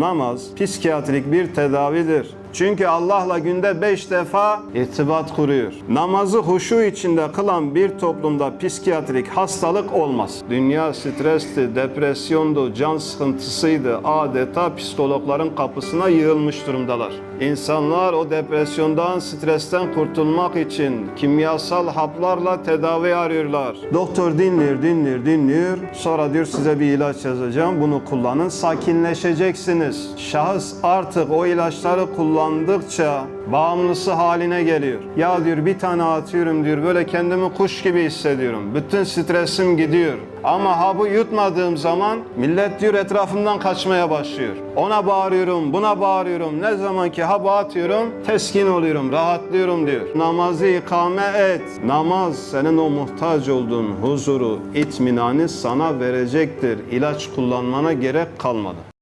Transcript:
namaz psikiyatrik bir tedavidir. Çünkü Allah'la günde beş defa irtibat kuruyor. Namazı huşu içinde kılan bir toplumda psikiyatrik hastalık olmaz. Dünya stresti, depresyondu, can sıkıntısıydı. Adeta psikologların kapısına yığılmış durumdalar. İnsanlar o depresyondan, stresten kurtulmak için kimyasal haplarla tedavi arıyorlar. Doktor dinliyor, dinliyor, dinliyor. Sonra diyor size bir ilaç yazacağım. Bunu kullanın. Sakinleşeceksiniz. Şahıs artık o ilaçları kullandıkça bağımlısı haline geliyor. Ya diyor bir tane atıyorum diyor böyle kendimi kuş gibi hissediyorum. Bütün stresim gidiyor. Ama hapı yutmadığım zaman millet diyor etrafımdan kaçmaya başlıyor. Ona bağırıyorum, buna bağırıyorum. Ne zaman ki hapı atıyorum teskin oluyorum, rahatlıyorum diyor. Namazı ikame et. Namaz senin o muhtaç olduğun huzuru, itminanı sana verecektir. İlaç kullanmana gerek kalmadı.